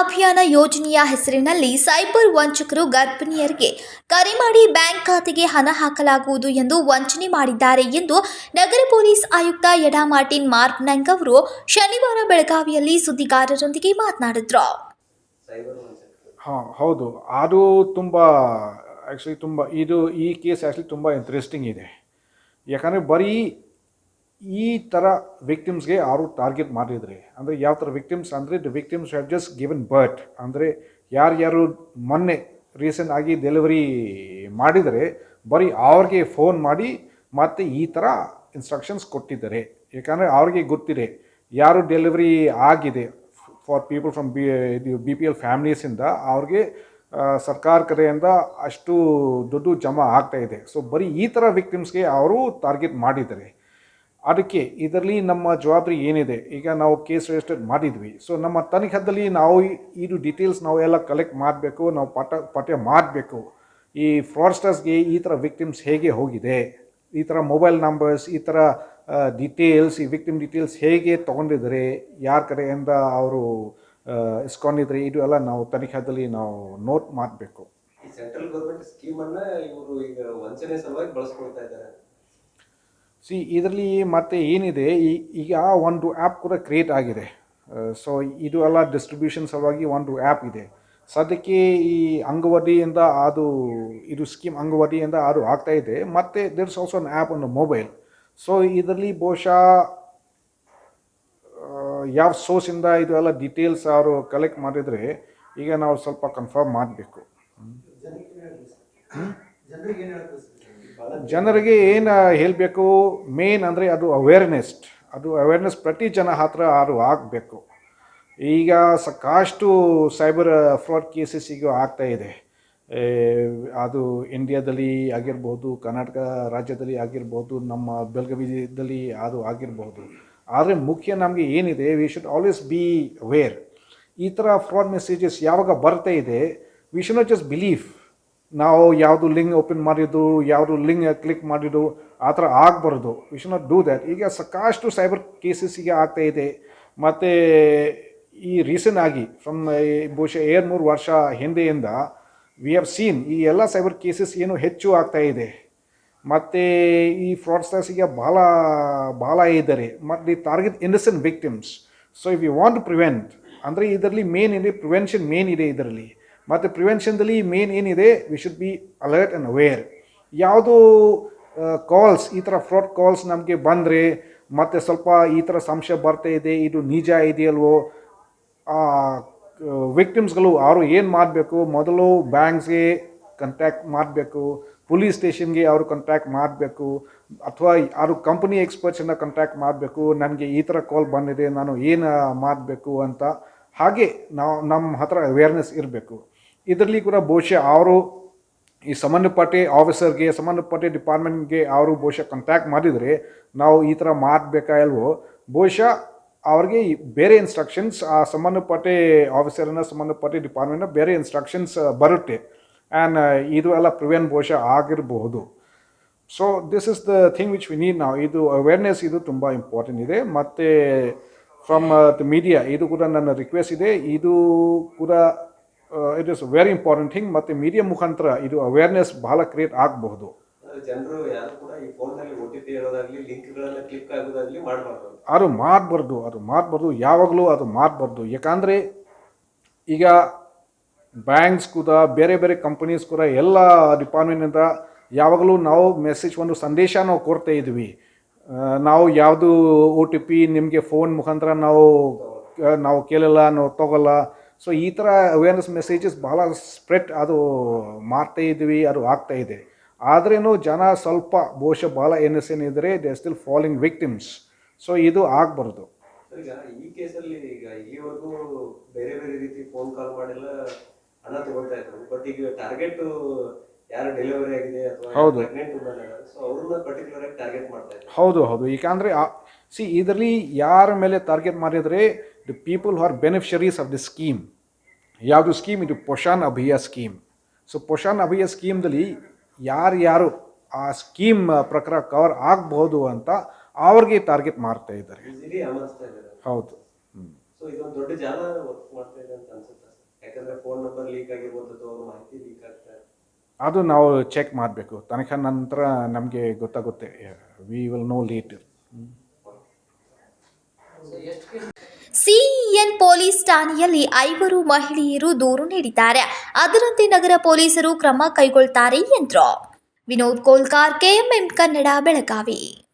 ಅಭಿಯಾನ ಯೋಜನೆಯ ಹೆಸರಿನಲ್ಲಿ ಸೈಬರ್ ವಂಚಕರು ಗರ್ಭಿಣಿಯರಿಗೆ ಕರೆ ಮಾಡಿ ಬ್ಯಾಂಕ್ ಖಾತೆಗೆ ಹಣ ಹಾಕಲಾಗುವುದು ಎಂದು ವಂಚನೆ ಮಾಡಿದ್ದಾರೆ ಎಂದು ನಗರ ಪೊಲೀಸ್ ಆಯುಕ್ತ ಯಡಾ ಮಾರ್ಟಿನ್ ಮಾರ್ಕ್ನಂಗ್ ಅವರು ಶನಿವಾರ ಬೆಳಗಾವಿಯಲ್ಲಿ ಸುದ್ದಿಗಾರರೊಂದಿಗೆ ಮಾತನಾಡಿದ್ರು. ಹಾಂ ಹೌದು. ಅದು ತುಂಬ ಆ್ಯಕ್ಚುಲಿ ತುಂಬ ಇದು ಈ ಕೇಸ್ ಆ್ಯಕ್ಚುಲಿ ತುಂಬ ಇಂಟ್ರೆಸ್ಟಿಂಗ್ ಇದೆ. ಯಾಕಂದರೆ ಬರೀ ಈ ಥರ ವಿಕ್ಟಿಮ್ಸ್ಗೆ ಯಾರು ಟಾರ್ಗೆಟ್ ಮಾಡಿದ್ರಿ ಅಂದರೆ ಯಾವ ಥರ ವಿಕ್ಟಿಮ್ಸ್ ಅಂದರೆ the victims have just given birth ಅಂದರೆ ಯಾರ್ಯಾರು ಮೊನ್ನೆ ರೀಸೆಂಟ್ ಆಗಿ ಡೆಲಿವರಿ ಮಾಡಿದರೆ ಬರೀ ಅವ್ರಿಗೆ ಫೋನ್ ಮಾಡಿ ಮತ್ತು ಈ ಥರ ಇನ್ಸ್ಟ್ರಕ್ಷನ್ಸ್ ಕೊಟ್ಟಿದ್ದಾರೆ. ಯಾಕಂದರೆ ಅವ್ರಿಗೆ ಗೊತ್ತಿದೆ ಯಾರು ಡೆಲಿವರಿ ಆಗಿದೆ ಫಾರ್ ಪೀಪಲ್ ಫ್ರಮ್ ಬಿ ಇದು ಬಿ ಪಿ ಎಲ್ ಫ್ಯಾಮ್ಲೀಸಿಂದ ಅವ್ರಿಗೆ ಸರ್ಕಾರ ಕಡೆಯಿಂದ ಅಷ್ಟು ದುಡ್ಡು ಜಮಾ ಇದೆ. ಸೊ ಬರೀ ಈ ಥರ ವಿಕ್ಟಿಮ್ಸ್ಗೆ ಅವರು ಟಾರ್ಗೆಟ್ ಮಾಡಿದ್ದಾರೆ. ಅದಕ್ಕೆ ಇದರಲ್ಲಿ ನಮ್ಮ ಜವಾಬ್ದಾರಿ ಏನಿದೆ? ಈಗ ನಾವು ಕೇಸ್ ರಿಜಿಸ್ಟರ್ ಮಾಡಿದ್ವಿ. ಸೊ ನಮ್ಮ ತನಿಖದಲ್ಲಿ ನಾವು ಇದು ಡೀಟೇಲ್ಸ್ ನಾವು ಎಲ್ಲ ಕಲೆಕ್ಟ್ ಮಾಡಬೇಕು, ನಾವು ಪಠ ಪಠ್ಯ ಮಾಡಬೇಕು. ಈ ಫ್ರಾಡ್ಸ್ಟರ್ಸ್ಗೆ ಈ ಥರ ವಿಕ್ಟಿಮ್ಸ್ ಹೇಗೆ ಹೋಗಿದೆ? ಈ ಥರ ಮೊಬೈಲ್ ನಂಬರ್ಸ್ ಈ ಥರ ಡೀಟೇಲ್ಸ್ ಈ ವಿಕ್ಟಿಮ್ ಡೀಟೇಲ್ಸ್ ಹೇಗೆ ತೊಗೊಂಡಿದ್ದಾರೆ? ಯಾರ ಕಡೆಯಿಂದ ಅವರು ಇಸ್ಕೊಂಡಿದ್ರೆ? ಇದು ಎಲ್ಲ ನಾವು ತನಿಖಾದಲ್ಲಿ ನಾವು ನೋಟ್ ಮಾಡಬೇಕು. ಸೆಂಟ್ರಲ್ ಗೌರ್ಮೆಂಟ್ ಸ್ಕೀಮನ್ನು ಇವರು ಈಗ ವಂಚನೆ ಸಲುವಾಗಿ ಬಳಸ್ಕೊಳ್ತಾ ಇದ್ದಾರೆ. ಸಿ ಇದರಲ್ಲಿ ಮತ್ತೆ ಏನಿದೆ? ಈ- ಈಗ ಒಂದು ಆ್ಯಪ್ ಕೂಡ ಕ್ರಿಯೇಟ್ ಆಗಿದೆ. ಸೊ ಇದು ಎಲ್ಲ ಡಿಸ್ಟ್ರಿಬ್ಯೂಷನ್ ಸಲುವಾಗಿ ಒಂದು ಆ್ಯಪ್ ಇದೆ. ಸದ್ಯಕ್ಕೆ ಈ ಅಂಗವಾದಿಯಿಂದ ಅದು ಇದು ಸ್ಕೀಮ್ ಅಂಗವಾಡಿಯಿಂದ ಅದು ಆಗ್ತಾ ಇದೆ. ಮತ್ತು there is also an app ಒಂದು ಮೊಬೈಲ್ ಸೊ ಇದರಲ್ಲಿ ಬಹುಶಃ ಆ, ಯಾವ ಸೋರ್ಸಿಂದ ಇದು ಎಲ್ಲ ಡೀಟೇಲ್ಸ್ ಅವರು ಕಲೆಕ್ಟ್ ಮಾಡಿದರೆ ಈಗ ನಾವು ಸ್ವಲ್ಪ ಕನ್ಫರ್ಮ್ ಮಾಡಬೇಕು. ಜನರಿಗೆ ಏನು ಹೇಳಬೇಕು? ಮೇನ್ ಅಂದರೆ ಅದು ಅವೇರ್ನೆಸ್ ಅದು ಅವೇರ್ನೆಸ್ ಪ್ರತಿ ಜನ ಹತ್ರ ಅದು ಆಗಬೇಕು. ಈಗ ಸಾಕಷ್ಟು ಸೈಬರ್ ಫ್ರಾಡ್ ಕೇಸಸ್ ಈಗ ಆಗ್ತಾ ಇದೆ. ಅದು ಇಂಡಿಯಾದಲ್ಲಿ ಆಗಿರ್ಬೋದು, ಕರ್ನಾಟಕ ರಾಜ್ಯದಲ್ಲಿ ಆಗಿರ್ಬೋದು, ನಮ್ಮ ಬೆಳಗಾವಿದಲ್ಲಿ ಅದು ಆಗಿರ್ಬೋದು. ಆದರೆ ಮುಖ್ಯ ನಮಗೆ ಏನಿದೆ we should always be aware ಈ ಥರ ಫ್ರಾಡ್ ಮೆಸೇಜಸ್ ಯಾವಾಗ ಬರ್ತಾ ಇದೆ we should not just believe ನಾವು ಯಾವುದು ಲಿಂಕ್ ಓಪನ್ ಮಾಡಿದ್ದು, ಯಾವುದು ಲಿಂಕ್ ಕ್ಲಿಕ್ ಮಾಡಿದ್ದು, ಆ ಥರ ಆಗಬಾರ್ದು. We should not do that ಈಗ ಸಾಕಷ್ಟು ಸೈಬರ್ ಕೇಸಸ್ಸಿಗೆ ಆಗ್ತಾ ಇದೆ. ಮತ್ತು ಈ ರೀಸೆಂಟ್ ಆಗಿ ಫ್ರಮ್ ಬಹುಶಃ ಏರ್ ಮೂರು ವರ್ಷ ಹಿಂದೆಯಿಂದ ವಿ ಹ್ಯಾವ್ ಸೀನ್ ಈ ಎಲ್ಲ ಸೈಬರ್ ಕೇಸಸ್ ಏನು ಹೆಚ್ಚು ಆಗ್ತಾ ಇದೆ. ಮತ್ತು ಈ ಫ್ರಾಡ್ಸ್ಟರ್ಸಿಗೆ ಭಾಳ ಭಾಳ ಇದ್ದಾರೆ. ಮತ್ತು ಈ target innocent victims so if you want to prevent ಅಂದರೆ ಇದರಲ್ಲಿ ಮೇನ್ ಇದೆ ಪ್ರಿವೆನ್ಷನ್ ಮೇನ್ ಇದೆ ಇದರಲ್ಲಿ. ಮತ್ತು ಪ್ರಿವೆನ್ಷನ್ದಲ್ಲಿ ಮೇನ್ ಏನಿದೆ we should be alert and aware ಯಾವುದು ಕಾಲ್ಸ್ ಈ ಥರ ಫ್ರಾಡ್ ಕಾಲ್ಸ್ ನಮಗೆ ಬಂದರೆ, ಮತ್ತು ಸ್ವಲ್ಪ ಈ ಥರ ಸಂಶಯ ಬರ್ತಾ ಇದೆ, ಇದು ನಿಜ ಇದೆಯಲ್ವೋ ವಿಕ್ಟಿಮ್ಸ್ಗಳು ಅವರು ಏನು ಮಾಡಬೇಕು, ಮೊದಲು ಬ್ಯಾಂಕ್ಸ್ಗೆ ಕಂಟ್ಯಾಕ್ಟ್ ಮಾಡಬೇಕು ಪೊಲೀಸ್ ಸ್ಟೇಷನ್ಗೆ ಅವರು ಕಾಂಟ್ಯಾಕ್ಟ್ ಮಾಡಬೇಕು, ಅಥವಾ ಯಾರು ಕಂಪನಿ ಎಕ್ಸ್ಪರ್ಟ್ಸನ್ನು ಕಾಂಟ್ಯಾಕ್ಟ್ ಮಾಡಬೇಕು, ನನಗೆ ಈ ಥರ ಕಾಲ್ ಬಂದಿದೆ, ನಾನು ಏನು ಮಾಡಬೇಕು ಅಂತ, ಹಾಗೆ ನಾವು, ನಮ್ಮ ಹತ್ರ ಅವೇರ್ನೆಸ್ ಇರಬೇಕು. ಇದರಲ್ಲಿ ಕೂಡ ಬಹುಶಃ ಅವರು ಈ ಸಂಬಂಧಪಟ್ಟೆ ಆಫೀಸರ್ಗೆ, ಸಂಬಂಧಪಟ್ಟೆ ಡಿಪಾರ್ಟ್ಮೆಂಟ್ಗೆ ಅವರು ಬಹುಶಃ ಕಾಂಟ್ಯಾಕ್ಟ್ ಮಾಡಿದರೆ ನಾವು ಈ ಥರ ಮಾಡಬೇಕಾ ಇಲ್ವೋ? ಬಹುಶಃ ಅವ್ರಿಗೆ ಬೇರೆ ಇನ್ಸ್ಟ್ರಕ್ಷನ್ಸ್ ಆ ಸಂಬಂಧಪಟ್ಟೆ ಆಫೀಸರ್ನ ಸಂಬಂಧಪಟ್ಟೆ ಡಿಪಾರ್ಟ್ಮೆಂಟ್ನ ಬೇರೆ ಇನ್ಸ್ಟ್ರಕ್ಷನ್ಸ್ ಬರುತ್ತೆ. ಆ್ಯಂಡ್ ಇದು ಎಲ್ಲ ಪ್ರಿವೆಂಟ್ ಬಹುಶಃ ಆಗಿರಬಹುದು. So this is the thing which we need ನಾವು ಇದು ಅವೇರ್ನೆಸ್ ಇದು ತುಂಬ ಇಂಪಾರ್ಟೆಂಟ್ ಇದೆ. ಮತ್ತು ಫ್ರಮ್ ದ ಮೀಡಿಯಾ ಇದು ಕೂಡ ನನ್ನ ರಿಕ್ವೆಸ್ಟ್ ಇದೆ. ಇದು ಕೂಡ it is very important thing ಮತ್ತು ಮೀಡಿಯಾ ಮುಖಾಂತರ ಇದು ಅವೇರ್ನೆಸ್ ಬಹಳ ಕ್ರಿಯೇಟ್ ಆಗಬಹುದು. ಜನರು ಯಾರು ಕೂಡ ಈ ಫೋನ್ನಲ್ಲಿ ಒ ಟಿ ಪಿ ಹೇಳೋದಾಗ್ಲಿ ಲಿಂಕ್ ಗಳನ್ನ ಕ್ಲಿಕ್ ಆಗೋದಾಗ್ಲಿ ಮಾಡಬಾರ್ದು. ಅದು ಮಾಡಬಾರ್ದು ಅದು ಮಾಡಬಾರ್ದು ಯಾವಾಗಲೂ ಅದು ಮಾಡಬಾರ್ದು. ಯಾಕಂದರೆ ಈಗ ಬ್ಯಾಂಕ್ಸ್ ಕೂಡ ಬೇರೆ ಬೇರೆ ಕಂಪನೀಸ್ ಕೂಡ ಎಲ್ಲ ಡಿಪಾರ್ಟ್ಮೆಂಟಿಂದ ಯಾವಾಗಲೂ ನಾವು ಮೆಸೇಜ್ ಒಂದು ಸಂದೇಶ ನಾವು ಕೊಡ್ತಾ ಇದ್ವಿ. ಆ, ನಾವು ಯಾವುದು ಒ ಟಿ ಪಿ ನಿಮಗೆ ಫೋನ್ ಮುಖಾಂತರ ನಾವು ನಾವು ಕೇಳಲ್ಲ ನಾವು ತಗೊಲ್ಲ ಸೊ ಈ ಥರ ಅವೇರ್ನೆಸ್ ಮೆಸೇಜಸ್ ಬಹಳ ಸ್ಪ್ರೆಡ್ ಅದು ಮಾಡ್ತಾ ಇದ್ವಿ ಅದು ಆಗ್ತಾ ಇದೆ. ಆದ್ರೂ ಜನ ಸ್ವಲ್ಪ ಬಹುಶಃ ಭಾಳ ಎನ್ಎಸ್ ಏನಿದ್ರೆ they still falling victims so ಇದು ಆಗಬಾರ್ದು. ಈಗ ಈ ಕೇಸಲ್ಲಿ ಈಗ ಇಲ್ಲಿವರೆಗೂ ಬೇರೆ ಬೇರೆ ರೀತಿ ಫೋನ್ ಕಾಲ್ ಮಾಡಿಲ್ಲ ಹಣ ತಗೊಳ್ತಾ ಇದ್ರು. ಬಟ್ ಈಗ ಟಾರ್ಗೆಟ್ ಯಾರು ಡೆಲಿವರಿ ಆಗಿದೆ ಅಥವಾ ಹೌದು. ಸೊ ಅವ್ರನ್ನ ಪರ್ಟಿಕ್ಯುಲರ್ ಆಗಿ ಟಾರ್ಗೆಟ್ ಮಾಡ್ತಾ ಇದ್ದಾರೆ ಹೌದು ಹೌದು. ಯಾಕಂದರೆ ಸಿ ಇದರಲ್ಲಿ ಯಾರ ಮೇಲೆ ಟಾರ್ಗೆಟ್ ಮಾಡಿದರೆ the people are beneficiaries of the scheme ಯಾವುದು ಸ್ಕೀಮ್ ಇದು ಪೋಷಾನ್ ಅಭಿಯ ಸ್ಕೀಮ್ ಸೊ ಪೋಷಾನ್ ಅಭಿಯ ಸ್ಕೀಮ್ದಲ್ಲಿ ಯಾರ್ಯಾರು ಆ ಸ್ಕೀಮ್ ಪ್ರಕಾರ ಕವರ್ ಆಗಬಹುದು ಅಂತ ಅವ್ರಿಗೆ ಟಾರ್ಗೆಟ್ ಮಾಡ್ತಾ ಇದ್ದಾರೆ. ಹೌದು. ಅದು ನಾವು ಚೆಕ್ ಮಾಡಬೇಕು. ತನಕ ನಂತರ ನಮಗೆ ಗೊತ್ತಾಗುತ್ತೆ. We will know later CEN police ಠಾಣೆಯಲ್ಲಿ ಐವರು ಮಹಿಳೆಯರು ದೂರು ನೀಡಿದ್ದಾರೆ. ಅದರಂತೆ ನಗರ ಪೊಲೀಸರು ಕ್ರಮ ಕೈಗೊಳ್ತಾರೆ ಎಂದರು. ವಿನೋದ್ ಕೋಲ್ಕಾರ್ ಕೆಎಂಎಂ ಕನ್ನಡ, ಬೆಳಗಾವಿ.